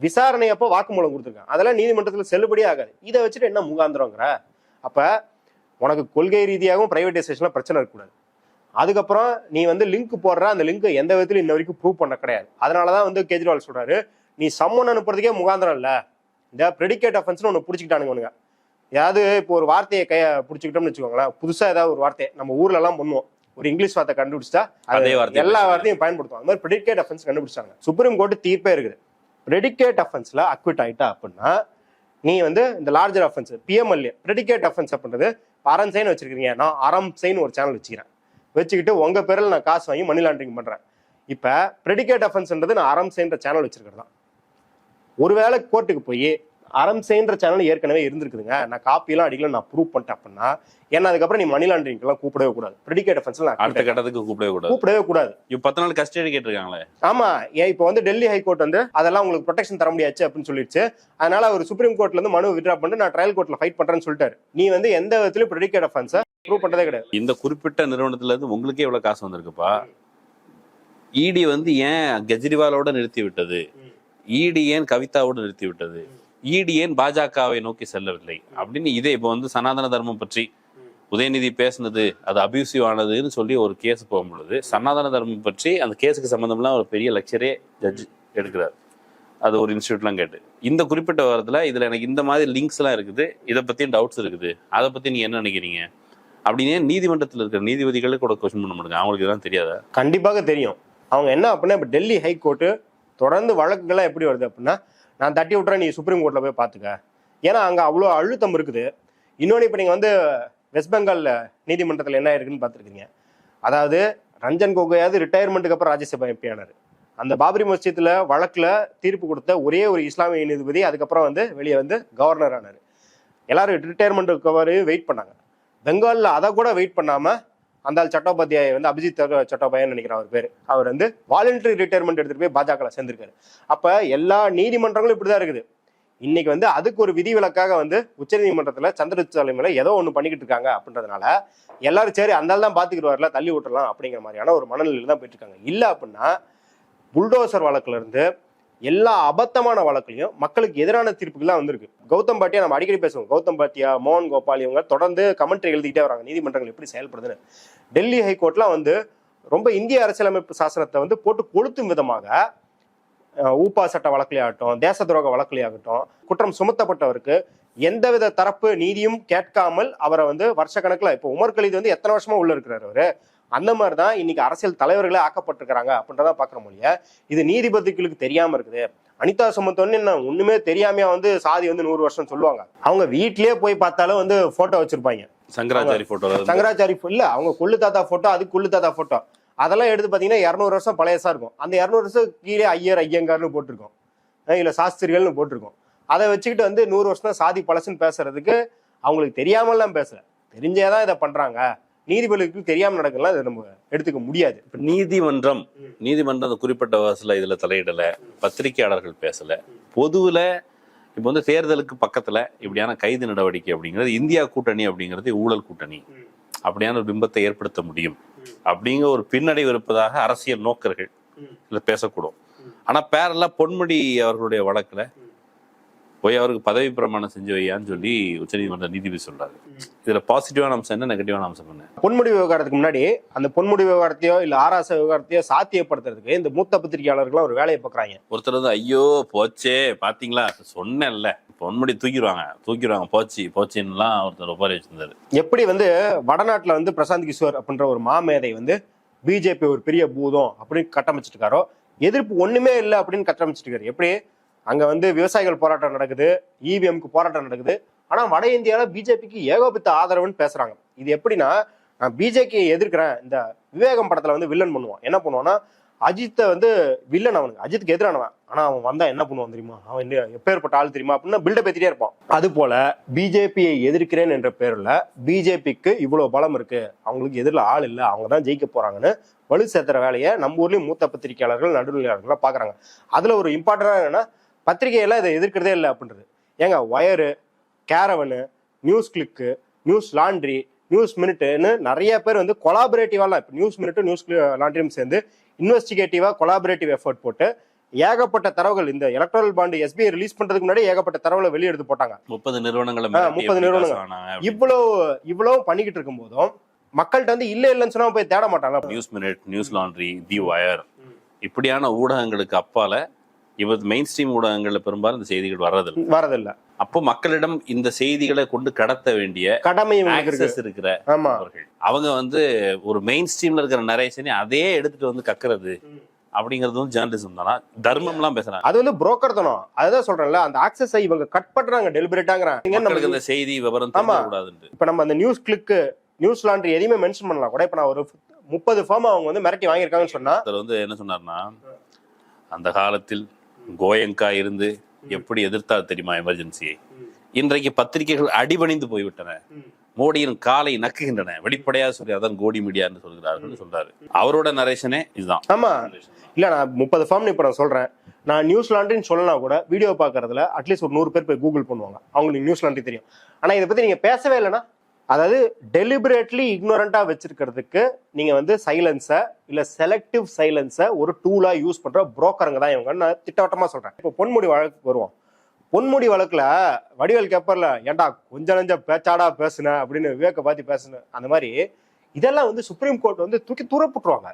விசாரணை அப்போ வாக்குமூலம் கொடுத்துருக்கான். அதெல்லாம் நீதிமன்றத்தில் செல்லுபடியே ஆகாது. இதை வச்சுட்டு என்ன முகாந்திரங்கிற அப்ப உனக்கு கொள்கை ரீதியாகவும் பிரைவேடைசேஷன்ல பிரச்சனை இருக்கக்கூடாது. அதுக்கப்புறம் நீ வந்து லிங்க் போடுற அந்த லிங்க் எந்த விதத்திலும் இன்ன வரைக்கும் ப்ரூவ் பண்ண கிடையாது. அதனாலதான் வந்து கெஜ்ரிவால் சொல்றாரு நீ சம்மன் அனுப்புறதுக்கே முகாந்திரம் இல்ல. இந்த ப்ரெடிகேட் அஃபென்ஸ்னு ஒன்று பிடிச்சிக்கிட்டானுங்க ஏதாவது இப்போ ஒரு வார்த்தையை கைய பிடிச்சிக்கிட்டோம்னு வச்சுக்கோங்களேன். புதுசா ஏதாவது ஒரு வார்த்தை நம்ம ஊர்ல எல்லாம் பண்ணுவோம். ஒரு இங்கிலீஷ் வார்த்தை கண்டுபிடிச்சா அது அதே வார்த்தையை எல்லா. வார்த்தையும் பயன்படுத்துவாங்க. அந்த மாதிரி ப்ரெடிகேட் அஃபென்ஸ் கண்டுபிடிச்சாங்க சுப்ரீம் கோர்ட் தீர்ப்பே இருக்குது. ப்ரெடிகேட் அஃபென்ஸ்ல அக்விட் ஆயிட்டா அப்படின்னா நீ வந்து இந்த larger offence PMLA predicate offence அப்படின்றது அறம் சைன் வச்சிருக்கீங்க நான் அறம் சைன் ஒரு சேனல் வச்சுக்கிறேன். வச்சுக்கிட்டு உங்க பேரில் நான் காசு வாங்கி மணி லாண்டரிங் பண்றேன். இப்ப ப்ரெடிகேட் அஃபென்ஸ்ன்றது நான் அறம் சைன்ற சேனல் வச்சிருக்கிறது? தான் ஒருவேளை கோர்ட்டுக்கு போய் அறம் செய்ன்ற சேனல் ஏற்கனவே இருந்திருக்குதுங்க. நான் காப்பியெல்லாம் அடிக்கல நான் ப்ரூவ் பண்ணிட்டேன் அப்படின்னா ஏன்னா அதுக்கப்புறம் நீ மணி லாண்டரிங்லாம் கூப்பிடவே கூடாது. ப்ரெடிகேட் அஃபென்ஸ்ல அடுத்த கட்டத்துக்கு கூப்பிடவே கூடாது. கூப்பிடவே கூடாது. இப்ப பத்து நாள் கஸ்டடி கேட்டிருக்காங்களே. ஆமா ஏன் இப்போ வந்து டெல்லி ஹைகோர்ட் வந்து அதெல்லாம் உங்களுக்கு ப்ரொடெக்ஷன் தர முடியாச்சு அப்படின்னு சொல்லிடுச்சு அதனால அவர் சுப்ரீம் கோர்ட்ல இருந்து மனு வித்ரா பண்ணிட்டு நான் ட்ரையல் கோர்ட்ல ஃபைட் பண்றேன்னு சொல்லிட்டாரு. நீ வந்து எந்த விதத்திலும் ப்ரெடிகேட் அஃபென்ஸை ப்ரூவ் பண்றதே கிடையாது. இந்த குறிப்பிட்ட நிறுவனத்துல இருந்து உங்களுக்கே இவ்வளவு காசு வந்திருக்குப்பா. இடி வந்து ஏன் கெஜ்ரிவாலோட நிறுத்தி விட்டது இடி ஏன் கவிதாவோட நிறுத்தி விட்டது ஈடி ஏன் பாஜகவை நோக்கி செல்லவில்லை? அப்படின்னு இதே இப்போ வந்து சனாதன தர்மம் பற்றி உதயநிதி பேசுனது அது அபியூசிவ் ஆனதுன்னு சொல்லி ஒரு கேஸ் போகும் பொழுது சனாதன தர்மம் பற்றி அந்த கேஸுக்கு சம்மந்தம்லாம் ஒரு பெரிய லெக்சரே ஜட்ஜ் எடுக்கிறார். அது ஒரு இன்ஸ்டியூட்லாம் கேட்டு. இந்த குறிப்பிட்ட வாரத்தில் இதில் எனக்கு இந்த மாதிரி லிங்க்ஸ்லாம் இருக்குது இதை பற்றியும் டவுட்ஸ் இருக்குது அதை பற்றி நீங்கள் என்ன நினைக்கிறீங்க? அப்படின்னு நீதிமன்றத்தில் இருக்கிற நீதிபதிகளே கூட கொஸ்டின் பண்ண மாட்டாங்க? அவங்களுக்கு இதெல்லாம் தெரியாதா? கண்டிப்பாக தெரியும். அவங்க என்ன அப்படின்னா இப்போ டெல்லி ஹைகோர்ட்டு தொடர்ந்து வழக்குகள்லாம் எப்படி வருது அப்படின்னா நான் தட்டி விட்றேன் நீ சுப்ரீம் கோர்ட்டில் போய் பார்த்துக்க ஏன்னா அங்கே அவ்வளோ அழுத்தம் இருக்குது. இன்னொன்று இப்போ நீங்கள் வந்து வெஸ்ட் பெங்கால் நீதிமன்றத்தில் என்ன இருக்குன்னு பார்த்துருக்கீங்க அதாவது ரஞ்சன் கோகோயாவது ரிட்டையர்மெண்ட்டுக்கு அப்புறம் ராஜ்யசபா எம்பி ஆனார். அந்த பாபரி மஸ்ஜித்தில் வழக்கில் தீர்ப்பு கொடுத்த ஒரே ஒரு இஸ்லாமிய நீதிபதி அதுக்கப்புறம் வந்து வெளியே வந்து கவர்னர் ஆனார். எல்லாரும் ரிட்டையர்மெண்ட்டுக்கு வரையும் வெயிட் பண்ணாங்க. பெங்காலில் அதை கூட வெயிட் பண்ணாமல் அந்த ஆள் சட்டோபாத்தியாய வந்து அபிஜித் சட்டோபாயன்னு நினைக்கிறேன் அவர் பேர். அவர் வந்து வாலண்டரி ரிட்டையர்மெண்ட் எடுத்துட்டு போய் பாஜக சேர்ந்திருக்காரு. அப்ப எல்லா நீதிமன்றங்களும் இப்படிதான் இருக்குது. இன்னைக்கு வந்து அதுக்கு ஒரு விதிவிலக்காக வந்து உச்சநீதிமன்றத்துல சந்திரசூட் தலைமையில ஏதோ ஒண்ணு பண்ணிக்கிட்டு இருக்காங்க அப்படின்றதுனால எல்லாரும் சரி அந்த தான் பாத்துக்கிடுவார்ல தள்ளி விட்டுறலாம் அப்படிங்கிற மாதிரியான ஒரு மனநிலையில தான் போயிட்டு இருக்காங்க. இல்ல அப்படின்னா புல்டோசர் வழக்குல இருந்து எல்லா அபத்தமான வழக்குலையும் மக்களுக்கு எதிரான தீர்ப்புகள்லாம் வந்திருக்கு. கௌதம் பாட்டியா நம்ம அடிக்கடி பேசுவோம். கௌதம் பாட்டியா மோகன் கோபால் இவங்க தொடர்ந்து கமெண்ட்ரி எழுதிக்கிட்டே வராங்க. நீதிமன்றங்கள் எப்படி செயல்படுதுன்னு. டெல்லி ஹைகோர்ட்லாம் வந்து ரொம்ப இந்திய அரசியலமைப்பு சாசனத்தை வந்து போட்டு கொளுத்தும் விதமாக ஊப்பா சட்ட வழக்கிலேயாகட்டும் தேச துரோக வழக்கிலேயாகட்டும் குற்றம் சுமத்தப்பட்டவருக்கு எந்தவித தரப்பு நீதியும் கேட்காமல் அவரை வந்து வருஷக்கணக்கில் இப்போ உமர் கலீது வந்து எத்தனை வருஷமா உள்ள இருக்கிறார் அவர்? அந்த மாதிரி தான் இன்னைக்கு அரசியல் தலைவர்களே ஆக்கப்பட்டிருக்கிறாங்க அப்படின்றத பார்க்குற மொழிய இது நீதிபதிகளுக்கு தெரியாம இருக்குது. அனிதா சுமத்தோன்னு என்ன ஒண்ணுமே தெரியாமையா வந்து சாதி வந்து நூறு வருஷம் சொல்லுவாங்க. அவங்க வீட்லயே போய் பார்த்தாலும் வந்து போட்டோ வச்சிருப்பாங்க. சங்கராச்சாரி போட்டோ சங்கராச்சாரி இல்ல அவங்க கொள்ளு தாத்தா போட்டோ அது கொள்ளு தாத்தா போட்டோ அதெல்லாம் எடுத்து பாத்தீங்கன்னா இரநூறு வருஷம் பழையசா இருக்கும். அந்த இரநூறு வருஷம் கீழே ஐயர் ஐயங்கார்னு போட்டிருக்கோம். இல்ல சாஸ்திரிகள்னு போட்டிருக்கோம். அதை வச்சுக்கிட்டு வந்து நூறு வருஷம் தான் சாதி பழசுன்னு பேசுறதுக்கு அவங்களுக்கு தெரியாமலாம் பேசல. தெரிஞ்சேதான் இதை பண்றாங்க. நீதிபதிகளுக்கு தெரியாம நடக்கலாம் இதை நம்ம எடுத்துக்க முடியாது. இப்ப நீதிமன்றம் நீதிமன்றம் அந்த குறிப்பிட்ட வசல இதுல தலையிடல பத்திரிகையாளர்கள் பேசல. பொதுவுல இப்ப வந்து தேர்தலுக்கு பக்கத்துல இப்படியான கைது நடவடிக்கை அப்படிங்கிறது இந்தியா கூட்டணி அப்படிங்கிறது ஊழல் கூட்டணி. அப்படியான ஒரு பிம்பத்தை ஏற்படுத்த முடியும். அப்படிங்கிற ஒரு பின்னடைவு இருப்பதாக அரசியல் நோக்கர்கள் இதுல பேசக்கூடும். ஆனா பேரலா பொன்முடி அவர்களுடைய வழக்குல போய் அவருக்கு பதவி பிரமாணம் செஞ்சு வையான்னு சொல்லி உச்சநீதிமன்ற நீதிபதி சொல்றாரு. இதுல பாசிட்டிவான அம்சம் என்ன நெகட்டிவான அம்சம் என்ன? பொன்முடி விவகாரத்துக்கு முன்னாடி அந்த பொன்முடி விவகாரத்தையோ இல்ல ஆராச விவகாரத்தையோ சாத்தியப்படுத்துறதுக்கு இந்த மூத்த பத்திரிகையாளர்கள்லாம் ஒரு வேலையை பார்க்கறாங்க ஒருத்தர் வந்து ஐயோ போச்சே பாத்தீங்களா? சொன்னேன்ல. பொன்முடி தூக்கிடுவாங்க தூக்கிடுவாங்க போச்சு போச்சுன்னுலாம் ஒருத்தர் ஒப்பாரி வச்சிருந்தாரு. எப்படி வந்து வடநாட்டுல வந்து பிரசாந்த் கிஷோர் அப்படின்ற ஒரு மாமேதை வந்து பிஜேபி ஒரு பெரிய பூதம் அப்படின்னு கட்டமைச்சிட்டு இருக்காரோ எதிர்ப்பு ஒண்ணுமே இல்லை அப்படின்னு கட்டமைச்சிட்டு இருக்காரு. எப்படி? அங்க வந்து விவசாயிகள் போராட்டம் நடக்குது இவிஎம்க்கு போராட்டம் நடக்குது. ஆனா வட இந்தியாவில் பிஜேபிக்கு ஏகோபித்த ஆதரவுன்னு பேசுறாங்க. இது எப்படின்னா நான் பிஜேபியை எதிர்க்கிறேன். இந்த விவேகம் படத்துல வந்து வில்லன் பண்ணுவான். என்ன பண்ணுவான்னா அஜித்தை வந்து வில்லன் அவனுக்கு அஜித்துக்கு எதிரானவன். ஆனா அவன் வந்தா என்ன பண்ணுவான் தெரியுமா? அவன் என்ன எப்பேற்பட்ட ஆள் தெரியுமா? அப்படின்னு பில்டப் ஏத்திட்டே இருப்பான். அது போல பிஜேபியை எதிர்க்கிறேன் என்ற பேர்ல பிஜேபிக்கு இவ்வளவு பலம் இருக்கு. அவங்களுக்கு எதிரில் ஆள் இல்லை. அவங்க தான் ஜெயிக்க போறாங்கன்னு வலு சேர்த்துற வேலையை நம்ம ஊர்லயும் மூத்த பத்திரிகையாளர்கள் நடுநிலையாளர்கள் பாக்குறாங்க. அதுல ஒரு இம்பார்ட்டன்டா என்னன்னா பத்திரிகையெல்லாம் இதை எதிர்க்கிறதே இல்லை அப்படின்றது. ஏங்க Wire Caravan NewsClick Newslaundry news மினிட்னு நிறைய பேர் வந்து கொலாபரேட்டிவாலாம் இப்போ நியூஸ் மினிட் நியூஸ் லாண்ட்ரியும் சேர்ந்து இன்வெஸ்டிகேட்டிவா கொலாபரேட்டிவ் எஃபர்ட் போட்டு ஏகப்பட்ட தரவுகள் இந்த எலக்ட்ரல் பாண்டு எஸ்பிஐ ரிலீஸ் பண்றதுக்கு முன்னாடி ஏகப்பட்ட தரவுகளை வெளியெடுத்து போட்டாங்க. முப்பது நிறுவனங்களை ஆ, மிரட்டி 30 எப்படி நிறுவனங்கள். இவ்வளவு இவ்வளவு பண்ணிக்கிட்டு இருக்கும் போதும் மக்கள்கிட்ட வந்து இல்ல இல்லைன்னு சொன்னா போய் தேட மாட்டாங்க News Minute Newslaundry the Wire இப்படியான ஊடகங்களுக்கு அப்பால இவர் மெயின் ஸ்ட்ரீம் ஊடகங்கள்ல பெரும்பாலும் இந்த செய்திகள் வர்றதில்லை. வரதில்ல அப்போ மக்களிடம் இந்த செய்திகளை கொண்டு கடத்த வேண்டிய கடமை இவங்களுக்கு இருக்கு ஆக்சஸ் இருக்கிற அவங்க வந்து ஒரு மெயின் ஸ்ட்ரீம்ல இருக்கிற நரேஷனை அதே எடுத்துட்டு வந்து கக்குறது அப்படிங்கிறது வந்து ஜேர்னலிசம் தானா? தர்மம்லாம் பேசுறாங்க. அது வந்து புரோக்கர் தானோ அதுதான் சொல்றேன்ல அந்த ஆக்சஸை இவங்க கட் பண்றாங்க டெலிபரேட்டாங்கிறாங்க மக்களுக்கு இந்த செய்தி விவரம். கூடாதுன்னு இப்ப நம்ம அந்த நியூஸ் கிளிக்கு நியூஸ் லாண்ட்ரி எதையுமே மென்ஷன் பண்ணலாம். கூட இப்ப நான் ஒரு முப்பது ஃபார்ம் அவங்க வந்து மிரட்டி வாங்கியிருக்காங்கன்னு சொன்னா ஒருத்தர் வந்து என்ன சொன்னார்னா அந்த காலத்தில் கோயங்கா இருந்து எப்படி எதிர்த்தார் தெரியுமா எமர்ஜென்சியை இன்றைக்கு பத்திரிகைகள் அடிபணிந்து போய்விட்டன. மோடியின் காலை நக்குகின்றன. வெளிப்படையா சொல்லி அதான் கோடி மீடியான்னு சொல்கிறார்கள் சொல்றாரு. அவரோட நரேஷனே இதுதான். ஆமா. இல்ல நான் முப்பது ஃபார்ம் இப்ப நான் சொல்றேன். நான் நியூஸ் லாண்ட்ரின்னு சொல்லலாம் கூட வீடியோ பாக்குறதுல அட்லீஸ்ட் ஒரு நூறு பேர் போய் கூகுள் பண்ணுவாங்க. அவங்களுக்கு நியூஸ் லாண்ட்ரி தெரியும். ஆனா இதை பத்தி நீங்க பேசவே இல்லைன்னா அதாவது டெலிபரேட்லி இக்னோரண்ட்டாக வச்சிருக்கிறதுக்கு நீங்கள் வந்து சைலன்ஸை இல்லை செலக்டிவ் சைலன்ஸை ஒரு டூலாக யூஸ் பண்ணுற புரோக்கருங்க தான் இவங்க நான் திட்டவட்டமாக சொல்கிறேன் இப்போ பொன்முடி வழக்கு வருவோம். பொன்முடி வழக்குல வடிவேல் கேப்பரில் ஏன்டா கொஞ்ச நஞ்ச பேச்சாடா பேசுன? அப்படின்னு விவேக்க பார்த்து பேசுன அந்த மாதிரி இதெல்லாம் வந்து சுப்ரீம் கோர்ட் வந்து தூக்கி தூரப்பட்டுருவாங்க.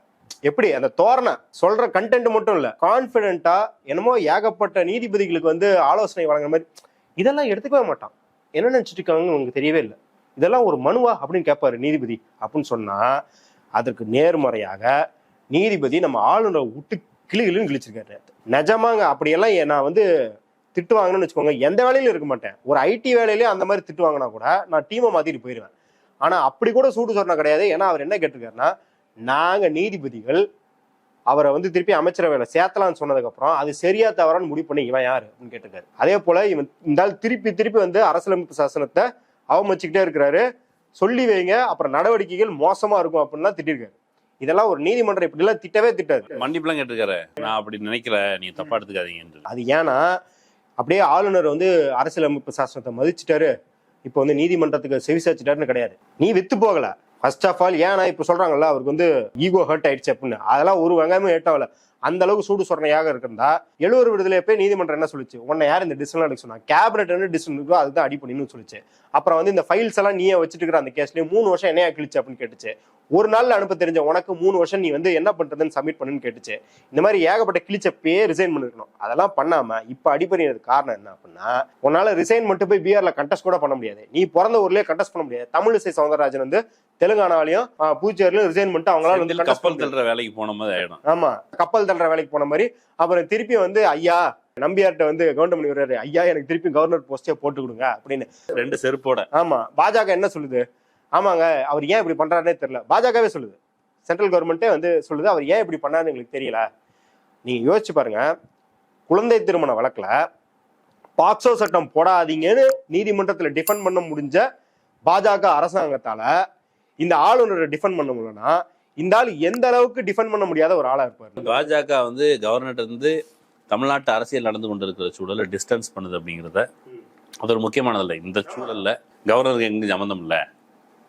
எப்படி? அந்த தோரணை. சொல்ற கண்டென்ட் மட்டும் இல்ல. கான்பிடென்ட்டா என்னமோ ஏகப்பட்ட நீதிபதிகளுக்கு வந்து ஆலோசனை வழங்குற மாதிரி. இதெல்லாம் எடுத்துக்கவே மாட்டான். என்ன நினைச்சிட்டு இருக்காங்கன்னு உங்களுக்கு தெரியவே இல்லை. இதெல்லாம் ஒரு மனுவா அப்படின்னு கேட்பாரு நீதிபதி. அப்படின்னு சொன்னா அதற்கு நேர்மறையாக நீதிபதி நம்ம ஆளுநரை விட்டு கிளி கிளின்னு கிழிச்சிருக்காரு. நிஜமாங்க அப்படியெல்லாம் ஏ- நான் வந்து திட்டு வாங்கணும்னு வச்சுக்கோங்க. எந்த வேலையிலும் இருக்க மாட்டேன். ஒரு ஐடி வேலையிலே அந்த மாதிரி திட்டு வாங்கினா கூட நான் டீமை மாத்திட்டு போயிடுவேன் ஆனா அப்படி கூட சூடு சொன்ன கிடையாது. ஏன்னா அவர் என்ன கேட்டிருக்காருன்னா நாங்க நீதிபதிகள் அவரை வந்து திருப்பி அமைச்சரவையில சேர்த்தலாம்னு சொன்னதுக்கு அப்புறம் அது சரியா தவறான்னு முடிவு பண்ணி இவன் யாரு? அப்படின்னு கேட்டிருக்காரு. அதே போல இவன் இந்த திருப்பி திருப்பி வந்து அரசியலமைப்பு சாசனத்தை அவமதிச்சுக்கிட்டே இருக்கிறாரு. சொல்லி வைங்க அப்புறம் நடவடிக்கைகள் மோசமா இருக்கும் அப்படின்லாம் திட்டிருக்காரு. இதெல்லாம் ஒரு நீதிமன்றம் இப்படி எல்லாம் திட்டவே திட்டாது. மன்னிப்புலாம் கேட்டிருக்காரு. நான் அப்படி நினைக்கல. நீங்க தப்பா எடுத்துக்காதீங்கன்னு அது ஏன்னா அப்படியே ஆளுநர் வந்து அரசியலமைப்பு சாசனத்தை மதிச்சிட்டாரு. இப்போ வந்து நீதிமன்றத்துக்கு செவி சாச்சிட்டாருன்னு கிடையாது. நீ வித்து போகல. ஃபர்ஸ்ட் ஆஃப் ஆல் ஏன்னா இப்போ சொல்றாங்கல்ல அவருக்கு வந்து ஈகோ ஹர்ட் ஆயிடுச்சு அப்படின்னு. அதெல்லாம் ஒரு வெங்காயமும் ஹேட் ஆகல அந்த அளவுக்கு சூடு சொரணையாக இருந்தா எழுவர் விடுதலை போய் நீதிமன்றம் என்ன சொல்லுச்சு? உன்னை யார் இந்த டிசிஷன் எடுக்க சொன்னா? கேபினட் என்ன டிசிஷன் இருக்கோ அதுதான் அடி பண்ணின்னு சொல்லுச்சு. அப்புறம் வந்து இந்த ஃபைல்ஸ் எல்லாம் நீயே வச்சுட்டு இருக்கிற அந்த கேஸ்லயே மூணு வருஷம் என்னையா கிழிச்சு அப்படின்னு கேட்டுச்சு. ஒரு நாள்ல அனுப்ப தெரிஞ்ச உனக்கு மூணு வருஷம் நீ வந்து என்ன பண்றதுன்னு சப்மிட் பண்ணுன்னு கேட்டுச்சு. இந்த மாதிரி ஏகப்பட்ட கிழிச்சப்பயே ரிசைன் பண்ணிருக்கணும். அதெல்லாம் பண்ணாம இப்ப அடிப்படையினது காரணம் என்ன அப்படின்னா உன்னால ரிசைன் மட்டும் போய் பிஆர்ல கண்டெஸ்ட் கூட பண்ண முடியாது. நீ பிறந்த ஊர்லயே கண்டெஸ்ட் பண்ண முடியாது. தமிழிசை சவுந்தரராஜன் வந்து தெலுங்கானாலையும் ஆஹ், புதுச்சேரியிலும் ரிசைன் பண்ணிட்டு அவங்களால வந்து கப்பல். தள்ளுற வேலைக்கு போன மாதிரி ஆயிடும். ஆமா. கப்பல் தள்ளுற வேலைக்கு போன மாதிரி அப்புறம் திருப்பி வந்து ஐயா நம்பியார்ட்ட வந்து கவுண்டமணி வர்றாரு ஐயா எனக்கு திருப்பி கவர்னர் போஸ்டே போட்டு கொடுங்க அப்படின்னு. ரெண்டு செருப்போட. ஆமா. பாஜக என்ன சொல்லுது? ஆமாங்க அவர் ஏன் இப்படி பண்றாருன்னே தெரியல. பாஜகவே சொல்லுது. சென்ட்ரல் கவர்மெண்ட்டே வந்து சொல்லுது அவர் ஏன் இப்படி பண்ணாருன்னு எங்களுக்கு தெரியல. நீங்க யோசிச்சு பாருங்க. குழந்தை திருமண வழக்குல பாக்சோ சட்டம் போடாதீங்கன்னு நீதிமன்றத்துல டிஃபெண்ட் பண்ண முடிஞ்ச பாஜக அரசாங்கத்தால இந்த ஆளுநரை டிஃபெண்ட் பண்ண முடியலன்னா இந்த ஆள் எந்த அளவுக்கு டிஃபெண்ட் பண்ண முடியாத ஒரு ஆளா இருப்பாரு. பாஜக வந்து கவர்னர் இருந்து தமிழ்நாட்டு அரசியல் நடந்து கொண்டிருக்கிற சூழலை டிஸ்டன்ஸ் பண்ணுது அப்படிங்கிறத அது ஒரு முக்கியமானதில்லை. இந்த சூழல்ல கவர்னருக்கு எங்க சம்மந்தம் இல்லை.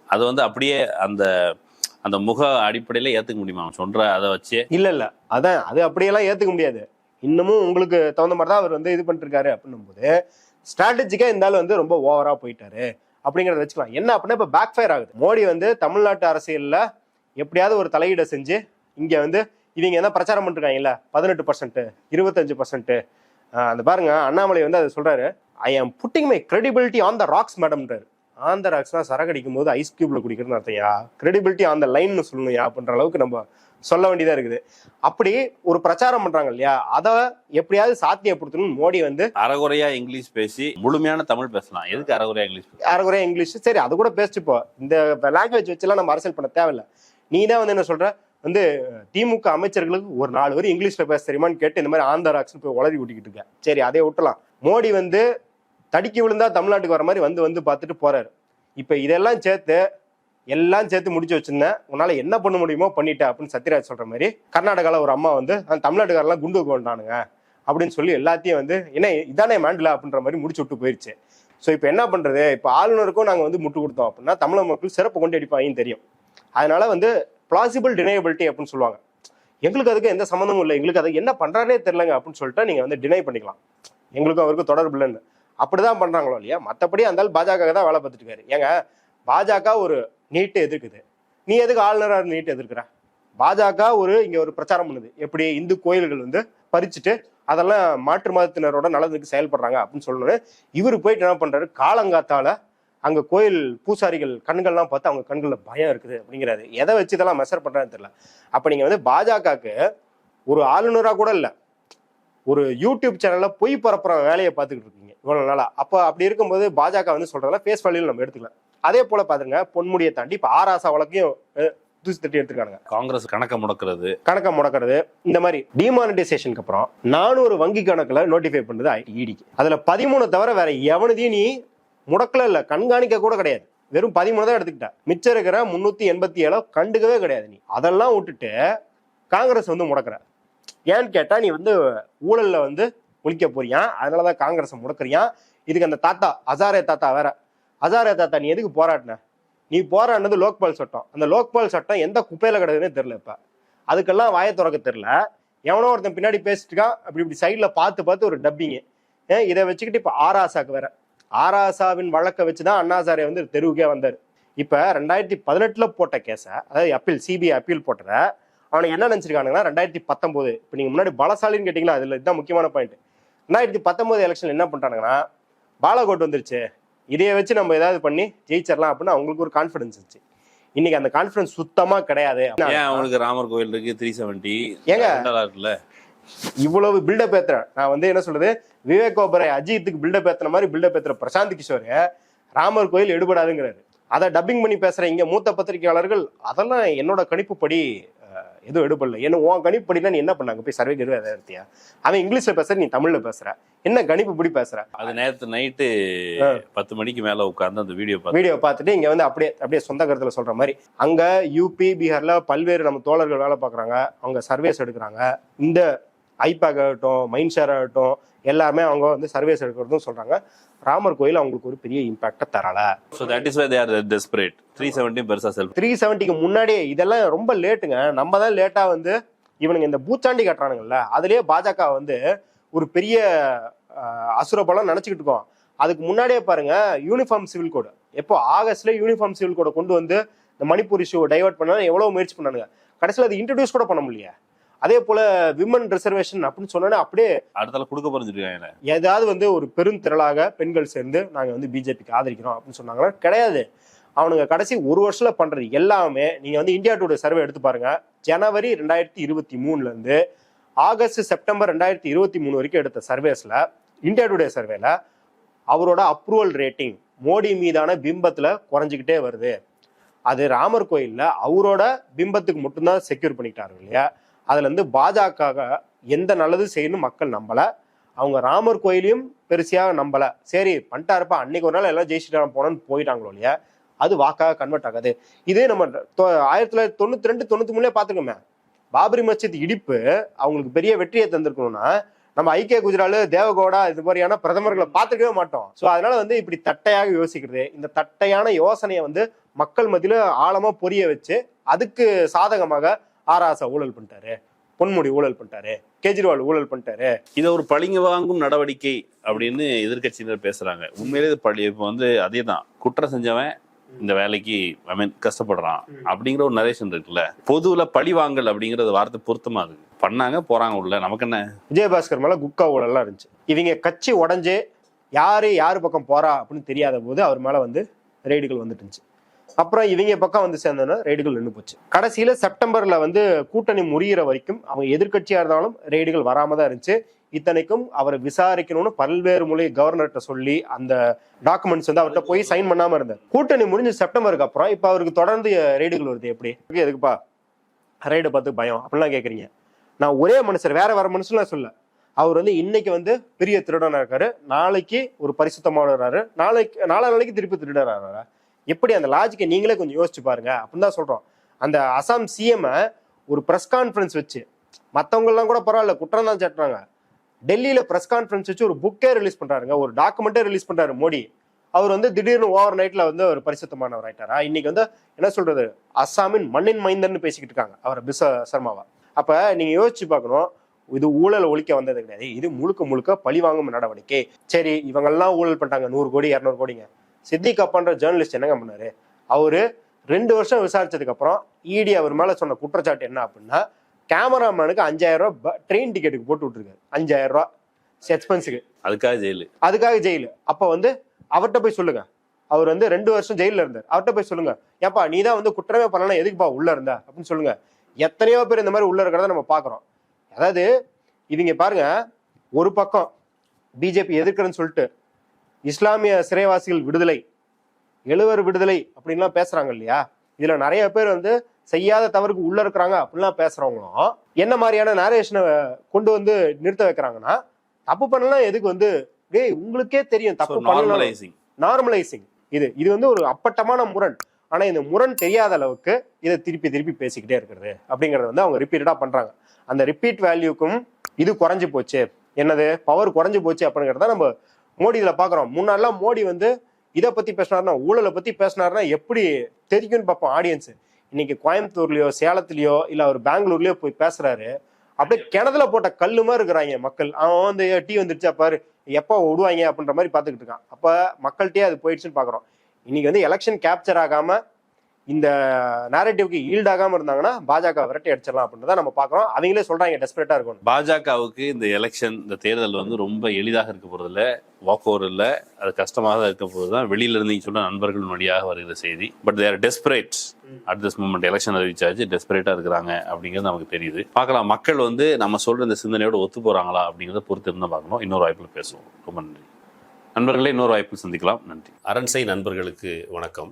அது வந்து அப்படியே அந்த அந்த முக அடிப்படையில ஏத்துக்க முடியுமா? அவன் சொல்ற அதை வச்சு இல்ல இல்ல. அதான் அது அப்படியெல்லாம் ஏத்துக்க முடியாது. இன்னமும் உங்களுக்கு தகுந்த மாதிரி தான் அவர் வந்து இது பண்ணிட்டு இருக்காரு அப்படின்னும் போது ஸ்ட்ராட்டஜிக்கா இருந்தாலும் வந்து ரொம்ப ஓவரா போயிட்டாரு அப்படிங்கறத வச்சுக்கலாம். என்ன அப்படின்னா இப்ப பேக் ஃபயர் ஆகுது. மோடி வந்து தமிழ்நாட்டு அரசியல்ல எப்படியாவது ஒரு தலையீடை செஞ்சு இங்க வந்து இவங்க என்ன பிரச்சாரம் பண்ணிருக்காங்கல்ல பதினெட்டு பர்சன்ட் இருபத்தஞ்சு பர்சன்ட் அந்த பாருங்க அண்ணாமலை வந்து அதை சொல்றாரு. I am putting my credibility on the rocks மேடம்ன்றாரு on the ராக்ஸ்னா சரக்கு அடிக்கும் போது ஐஸ் கியூப்ல குடிக்கிறதுன்னு அர்த்தம்யா credibility ஆன் த லைன்னு சொல்லணும்யா அப்படின்ற அளவுக்கு நம்ம சொல்ல வேண்டியதா இருக்குது. அப்படி ஒரு பிரச்சாரம் பண்றாங்க இல்லையா அதை எப்படியாவது சாத்தியப்படுத்தணும் மோடி வந்து அறகுறையா இங்கிலீஷ் பேசி முழுமையான தமிழ் பேசலாம். எதுக்கு அறகுறையா இங்கிலீஷ் அரைகுறையா இங்கிலீஷ் சரி அது கூட பேசிட்டு போ. இந்த லாங்குவேஜ் வச்செல்லாம் நம்ம அரசியல் பண்ண தேவையில்ல. நீ தான் வந்து என்ன சொல்ற? வந்து திமுக அமைச்சர்களுக்கு ஒரு நாலு வரி இங்கிலீஷ்ல பேச தெரியுமான்னு கேட்டு இந்த மாதிரி ஆந்தராக்ஸ்னு போய் உளறி விட்டுக்கிட்டு இருக்க சரி அதே விட்டலாம். மோடி வந்து தடுக்கி விழுந்தா தமிழ்நாட்டுக்கு வர மாதிரி வந்து வந்து பார்த்துட்டு போறாரு. இப்ப இதெல்லாம் சேர்த்து எல்லாம் சேர்த்து முடிச்சு வச்சிருந்தேன். உன்னால என்ன பண்ண முடியுமோ பண்ணிட்டேன் அப்படின்னு சத்யராஜ் சொல்ற மாதிரி கர்நாடகால ஒரு அம்மா வந்து "அந்த தமிழ்நாட்டுக்காரெல்லாம் குண்டு கொண்டானுங்க அப்படின்னு சொல்லி எல்லாத்தையும் வந்து என்ன இதானே மேண்டல? அப்படின்ற மாதிரி முடிச்சு விட்டு போயிருச்சு. ஸோ இப்போ என்ன பண்றது? இப்போ ஆளுநருக்கும் நாங்கள் வந்து முட்டு கொடுத்தோம் அப்படின்னா தமிழக மக்கள் சிறப்பு கொண்டு அடிப்பாங்கன்னு தெரியும். அதனால வந்து பிளாசிபிள் டினையபிலிட்டி அப்படின்னு சொல்லுவாங்க. எங்களுக்கு அதுக்கு எந்த சம்மந்தமும் இல்லை. எங்களுக்கு அது என்ன பண்றாரே தெரியலங்க அப்படின்னு சொல்லிட்டு நீங்க வந்து டினை பண்ணிக்கலாம். எங்களுக்கும் அவருக்கும் தொடர்பு இல்லைன்னு. அப்படிதான் பண்றாங்களோ இல்லையா? மற்றபடி அந்த பாஜக தான் வேலை பார்த்துட்டு இருக்காரு. ஏங்க பாஜக ஒரு நீட்டு எதிர்க்குது. நீ எதுக்கு ஆளுநராக நீட் எதிர்க்கிற? பாஜக ஒரு இங்க ஒரு பிரச்சாரம் பண்ணுது. எப்படி இந்து கோயில்கள் வந்து பறிச்சுட்டு அதெல்லாம் மாற்று மதத்தினரோட நலனுக்கு செயல்படுறாங்க அப்படின்னு சொல்லணும். இவரு போயிட்டு என்ன பண்றாரு? காலங்காத்தால அங்க கோயில் பூசாரிகள் கண்கள்லாம் பார்த்து அவங்க கண்கள்ல பயம் இருக்குது அப்படிங்கிறாரு. எதை வச்சு இதெல்லாம் மெஷர் பண்றான்னு தெரியல. அப்ப நீங்க வந்து பாஜகவுக்கு ஒரு ஆளுநரா கூட இல்ல. ஒரு யூடியூப் சேனல்ல பொய் பரப்புற வேலையை பார்த்துக்கிட்டு இருக்கீங்க இவ்வளவு நாளா. அப்ப அப்படி இருக்கும்போது பாஜக வந்து சொல்றதெல்லாம் ஃபேஸ் வேல்யூல நம்ம எடுத்துக்கலாம். அதே போல பாத்துங்க பொன்முடியை தாண்டி இப்ப ஆராசா வழக்கையும் தூசி தட்டி எடுத்துருக்காங்க காங்கிரஸ் கணக்க முடக்கிறது. கணக்கை முடக்கிறது. இந்த மாதிரி டிமானிட்டைசேஷனுக்கு அப்புறம் நானூறு வங்கி கணக்குல நோட்டிஃபை பண்ணது இடிக்கு அதுல பதிமூணு தவிர வேற எவனதையும் நீ முடக்கல இல்ல கண்காணிக்க கூட கிடையாது. வெறும் பதிமூணு தான் எடுத்துக்கிட்ட. மிச்சம் இருக்கிற முன்னூத்தி எண்பத்தி ஏழோ கண்டுக்கவே கிடையாது நீ. அதெல்லாம் விட்டுட்டு காங்கிரஸ் வந்து முடக்கிற ஏன்னு கேட்டா நீ வந்து ஊழல்ல வந்து ஒழிக்க போறியா? அதனாலதான் காங்கிரஸ் முடக்குறியா? இதுக்கு அந்த தாத்தா அசாரே தாத்தா வேற. அசாரே தாத்தா நீ எதுக்கு போராடின? நீ போராடினது லோக்பால் சட்டம். அந்த லோக்பால் சட்டம் எந்த குப்பையில கிடக்குதுன்னே தெரியல இப்ப. அதுக்கெல்லாம் வாய திறக்க தெரியல. எவனோ ஒருத்தன் பின்னாடி பேசிட்டு இருக்கான். அப்படி இப்படி சைட்ல பார்த்து பார்த்து ஒரு டப்பிங்கு ஏன் இதை வச்சுக்கிட்டு இப்ப ஆராசாக்கு வேற. ஆராசாவின் வழக்கை வச்சுதான் அண்ணாசாரே வந்து தெருவுக்கே வந்தார். இப்ப ரெண்டாயிரத்தி பதினெட்டுல போட்ட கேஸை அதாவது அப்பீல் சிபிஐ அப்பீல் போட்டத அவனுக்கு என்ன நினைச்சிருக்கானுங்கன்னா ரெண்டாயிரத்தி பத்தொன்பது இப்போ நீங்க முன்னாடி பலசாலின்னு கேட்டீங்களா அதுல இதுதான் முக்கியமான பாயிண்ட் ரெண்டாயிரத்தி பத்தொன்பது எலெக்ஷன் என்ன பண்றானுங்கன்னா பாலகோட் வந்துருச்சு. இதைய வச்சு நம்ம ஏதாவது பண்ணி ஜெயிச்சிடலாம் அப்படின்னு அவங்களுக்கு ஒரு கான்ஃபிடன்ஸ் இருந்துச்சு. இன்னைக்கு அந்த கான்ஃபிடன்ஸ் சுத்தமா கிடையாது. அவங்களுக்கு ராமர் கோயில் இருக்கு? த்ரீ செவன்டி ஏங்க? இவ்வளவு பில்டப் ஏத்துறேன். நான் வந்து என்ன சொல்றது விவேக் ஓபராய் அஜித்துக்கு பில்டப் ஏத்துன மாதிரி பில்டப் ஏத்துற பிரசாந்த் கிஷோர் ராமர் கோயில் எடுபடாதுங்கிறாரு. அதை டப்பிங் பண்ணி பேசுற இங்க மூத்த பத்திரிகையாளர்கள் அதெல்லாம் என்னோட கணிப்புப்படி எதுவும் எடுபடல. என்ன உன் கணிப்புப்படினா நீ என்ன பண்ணாங்க போய் சர்வே கருவே அதை எடுத்தியா அவன் இங்கிலீஷ்ல பேசுற நீ தமிழ்ல பேசுற. என்ன கணிப்புப்படி பேசுற? அது நேத்து நைட்டு. பத்து மணிக்கு மேல உட்கார்ந்து அந்த வீடியோ வீடியோ பார்த்துட்டு இங்க வந்து அப்படியே அப்படியே சொந்த கருத்துல சொல்ற மாதிரி அங்க யூபி பீகார்ல பல்வேறு நம்ம தோழர்கள் வேலை பார்க்கறாங்க. அவங்க சர்வேஸ் எடுக்கிறாங்க. இந்த ஐபேக் ஆகட்டும் மைண்ட் ஷேர் ஆகட்டும் எல்லாருமே அவங்க வந்து சர்வேஸ் எடுக்கிறதும் சொல்றாங்க. ராமர் கோயில் அவங்களுக்கு ஒரு பெரிய இம்பாக்டை தரல. So that is why they are desperate three seventy பெருசா செல்ஃப் த்ரீ செவன்ட்டிக்கு முன்னாடியே இதெல்லாம் ரொம்ப லேட்டுங்க. நம்ம தான் லேட்டா வந்து இவனுங்க இந்த பூச்சாண்டி கட்டுறானுங்கல்ல அதுலயே பாஜக வந்து ஒரு பெரிய அசுரபலம் நினைச்சுக்கிட்டு இருக்கோம். அதுக்கு முன்னாடியே பாருங்க யூனிஃபார்ம் சிவில் கோடு எப்போ? ஆகஸ்ட்ல யூனிஃபார்ம் சிவில் கோடை கொண்டு வந்து இந்த மணிப்பூர் இஷ்யூ டைவர்ட் பண்ண எவ்வளவு முயற்சி பண்ணானுங்க. கடைசியில் அது இன்ட்ரடியூஸ் கூட பண்ண முடியல அதே போல விமன் ரிசர்வேஷன் அப்படின்னு சொன்னோன்னே அப்படியே அடுத்தால கொடுக்க போறதுருக்காங்க ஏதாவது வந்து ஒரு பெருந்திரளாக பெண்கள் சேர்ந்து நாங்க வந்து பிஜேபிக்கு ஆதரிக்கிறோம் அப்படின்னு சொன்னாங்களா? கிடையாது. அவனுங்க கடைசி ஒரு வருஷத்துல பண்றது எல்லாமே நீங்க வந்து இந்தியா டுடே சர்வே எடுத்து பாருங்க. ஜனவரி ரெண்டாயிரத்தி இருபத்தி மூணுல இருந்து ஆகஸ்ட் செப்டம்பர் ரெண்டாயிரத்தி இருபத்தி மூணு வரைக்கும் எடுத்த சர்வேஸ்ல இந்தியா டுடே சர்வேல அவரோட அப்ரூவல் ரேட்டிங் மோடி மீதான பிம்பத்துல குறைஞ்சிக்கிட்டே வருது. அது ராமர் கோயில்ல அவரோட பிம்பத்துக்கு மட்டும்தான் செக்யூர் பண்ணிக்கிட்டாரு இல்லையா? அதுலேருந்து பாஜக எந்த நல்லது செய்யணும் மக்கள் நம்பலை. அவங்க ராமர் கோயிலையும் பெருசியாக நம்பலை. சரி பண்ணிட்டாருப்பா. அன்னைக்கு ஒரு நாள் எல்லாம் ஜெயிச்சுட்டு போனோம்னு போயிட்டாங்களோ இல்லையா? அது வாக்காக கன்வெர்ட் ஆகாது. இதே நம்ம தொ- ஆயிரத்தி தொள்ளாயிரத்தி தொண்ணூத்தி ரெண்டு தொண்ணூத்தி மூணுல பாத்துக்கோமே பாபரி மஸ்ஜித் இடிப்பு அவங்களுக்கு பெரிய வெற்றியை தந்திருக்கணும்னா நம்ம ஐக்கிய குஜராலு தேவகோடா இது மாதிரியான பிரதமர்களை பார்த்துக்கவே மாட்டோம். ஸோ அதனால வந்து இப்படி தட்டையாக யோசிக்கிறது இந்த தட்டையான யோசனையை வந்து மக்கள் மத்தியில ஆழமா புரிய வச்சு அதுக்கு சாதகமாக ஆராசா ஊழல் பண்ணிட்டாரு பொன்முடி ஊழல் பண்ணிட்டாரு கேஜ்ரிவால் ஊழல் பண்ணிட்டாரு. இதை ஒரு பழிங்க வாங்கும் நடவடிக்கை அப்படின்னு எதிர்க்கட்சியினர் பேசுறாங்க. உண்மையிலே இது பழி இப்போ வந்து அதே தான் குற்றம் செஞ்சவன் இந்த வேலைக்கு ஐ மீன் கஷ்டப்படுறான் அப்படிங்கிற ஒரு நரேஷன் இருக்குல்ல. பொதுவுல பழி வாங்கல் அப்படிங்கறது வார்த்தை பொருத்தமா இருக்கு. பண்ணாங்க போறாங்க உள்ள. நமக்கு என்ன? விஜயபாஸ்கர் மேல குட்கா ஊழல்லாம் இருந்துச்சு. இவங்க கட்சி உடஞ்சே யாரு யாரு பக்கம் போறா அப்படின்னு தெரியாத போது அவர் மேல வந்து ரெய்டுகள் வந்துட்டு இருந்துச்சு. அப்புறம் இவங்க பக்கம் வந்து சேர்ந்தோன்னா ரெய்டுகள் நின்று போச்சு. கடைசியில செப்டம்பர்ல வந்து கூட்டணி முறிகிற வரைக்கும் அவங்க எதிர்க்கட்சியா இருந்தாலும் ரெய்டுகள் வராம தான் இருந்துச்சு. இத்தனைக்கும் அவரை விசாரிக்கணும்னு பல்வேறு மொழி கவர்னர்கிட்ட சொல்லி அந்த டாக்குமெண்ட்ஸ் வந்து அவர்கிட்ட போய் சைன் பண்ணாம இருந்தார் கூட்டணி முடிஞ்சு செப்டம்பருக்கு அப்புறம் இப்ப அவருக்கு தொடர்ந்து ரெய்டுகள் வருது எப்படி? எதுக்குப்பா? ரைடு பார்த்து பயம். அப்படிலாம் கேக்குறீங்க. நான் ஒரே மனுஷர் வேற வேற மனுஷன்லாம் சொல்ல அவர் வந்து இன்னைக்கு வந்து பெரிய திருடனா இருக்காரு. நாளைக்கு ஒரு பரிசுத்தமானவராரு. நாளைக்கு நாலா நாளைக்கு திருப்பி திருடறாரு? எப்படி அந்த லாஜிக்கை நீங்களே கொஞ்சம் யோசிச்சு பாருங்க. அப்படின்னு தான் சொல்றோம். அந்த அசாம் சிஎம் ஒரு ப்ரெஸ் கான்ஃபரன்ஸ் வச்சு மற்றவங்கெல்லாம் கூட பரவாயில்ல குற்றம் தான் சாட்டுறாங்க. டெல்லியில ப்ரெஸ் கான்ஃபரன்ஸ் வச்சு ஒரு புக்கே ரிலீஸ் பண்றாருங்க. ஒரு டாக்குமெண்ட்டே ரிலீஸ் பண்றாரு மோடி. அவர் வந்து திடீர்னு ஓவர் நைட்ல வந்து ஒரு பரிசுத்தமானவர் ஆயிட்டாரா? இன்னைக்கு வந்து என்ன சொல்றது? அஸ்ஸாமின் மண்ணின் மைந்தர்னு பேசிக்கிட்டு இருக்காங்க அவர் பிச சர்மாவா. அப்ப நீங்க யோசிச்சு பார்க்கணும். இது ஊழல் ஒழிக்க வந்தது கிடையாது. இது முழுக்க முழுக்க பழிவாங்கும் நடவடிக்கை. சரி இவங்கெல்லாம் ஊழல் பண்ணிட்டாங்க. நூறு கோடி இரநூறு கோடிங்க. சித்திக் அப்பான்ற ஜேர்னலிஸ்ட் என்னங்க பண்ணாரு? அவரு ரெண்டு வருஷம் விசாரிச்சதுக்கு அப்புறம் இடி அவர் மேல சொன்ன குற்றச்சாட்டு என்ன அப்படின்னா கேமராமேனுக்கு அஞ்சாயிரம் ரூபாய் ட்ரெயின் டிக்கெட்டுக்கு போட்டு விட்டுருக்காரு. அஞ்சாயிரம் ரூபாய். எக்ஸ்பென்ஸுக்கு அதுக்காக ஜெயிலு. அதுக்காக ஜெயிலு. அப்ப வந்து அவர்கிட்ட போய் சொல்லுங்க. அவர் வந்து ரெண்டு வருஷம் ஜெயில இருந்தார். அவர்கிட்ட போய் சொல்லுங்க. ஏப்பா நீ தான் வந்து குற்றமே பண்ணலாம் எதுக்குப்பா உள்ள இருந்த? அப்படின்னு சொல்லுங்க. எத்தனையோ பேர் இந்த மாதிரி உள்ள இருக்கிறத நம்ம பாக்குறோம் அதாவது இவங்க பாருங்க ஒரு பக்கம் பிஜேபி எதிர்க்கிறேன்னு சொல்லிட்டு இஸ்லாமிய சிறைவாசிகள் விடுதலை எழுவர் விடுதலை அப்படின்லாம் பேசுறாங்க இல்லையா? இதுல நிறைய பேர் வந்து செய்யாத தவறுக்கு உள்ள இருக்கிறாங்க அப்படின்லாம் பேசுறவங்களும் என்ன மாதிரியான நேரேஷனை கொண்டு வந்து நிறுத்த வைக்கிறாங்கன்னா தப்பு பண்ணலாம் எதுக்கு வந்து டேய் உங்களுக்கே தெரியும் தப்பு பண்ணலாம் நார்மலைசிங் நார்மலைசிங் இது இது வந்து ஒரு அப்பட்டமான முரண். ஆனா இந்த முரண் தெரியாத அளவுக்கு இதை திருப்பி திருப்பி பேசிக்கிட்டே இருக்கிறது அப்படிங்கறது வந்து அவங்க ரிப்பீட்டடா பண்றாங்க. அந்த ரிப்பீட் வேல்யூக்கும் இது குறைஞ்சு போச்சு. என்னது? பவர் குறைஞ்சு போச்சு அப்படிங்கறத நம்ம மோடி இதில் பார்க்குறோம். முன்னாடிலாம் மோடி வந்து இதை பற்றி பேசினாருன்னா ஊழலை பற்றி பேசினாருன்னா எப்படி தெரியும்னு பார்ப்போம் ஆடியன்ஸ் இன்னைக்கு கோயம்புத்தூர்லையோ சேலத்துலேயோ இல்லை அவர் பெங்களூர்லேயோ போய் பேசுறாரு. அப்படியே கிணத்துல போட்ட கல்லு மாதிரி இருக்கிறாங்க மக்கள். அவன் வந்து டீ வந்துருச்சா பாரு. எப்போ விடுவாங்க? அப்படின்ற மாதிரி பார்த்துக்கிட்டு இருக்கான். அப்போ மக்கள்கிட்டயே அது போயிடுச்சுன்னு பார்க்குறோம். இன்னைக்கு வந்து எலெக்ஷன் கேப்சர் ஆகாமல் இந்த நேரட்டிவ்க்கு ஈல்ட் ஆகாம இருந்தாங்கன்னா பாஜக விரட்டி அடிச்சிடலாம் அப்படின்றத நம்ம பாக்குறோம் அவங்களே சொல்றாங்க டெஸ்பரேட்டா இருக்கும் பாஜகவுக்கு இந்த எலெக்ஷன் இந்த தேர்தல் வந்து ரொம்ப எளிதாக இருக்க போறதில்ல வாக் ஓவர் இல்லை. அது கஷ்டமாக தான் இருக்க போது தான். வெளியில இருந்து நீங்க சொன்ன நண்பர்கள் வழியாக வருகிற செய்தி. But they're desperate at this moment election அறிவிச்சாச்சு டெஸ்பரேட்டா இருக்கிறாங்க அப்படிங்கிறது நமக்கு தெரியுது. பார்க்கலாம். மக்கள் வந்து நம்ம சொல்ற இந்த சிந்தனையோட ஒத்து போறாங்களா அப்படிங்கிறத பொறுத்து இருந்தால் பார்க்கணும். இன்னொரு வாய்ப்பில் பேசுவோம். ரொம்ப நன்றி. நண்பர்களே இன்னொரு வாய்ப்பு சந்திக்கலாம். நன்றி. அரண்சை நண்பர்களுக்கு வணக்கம்.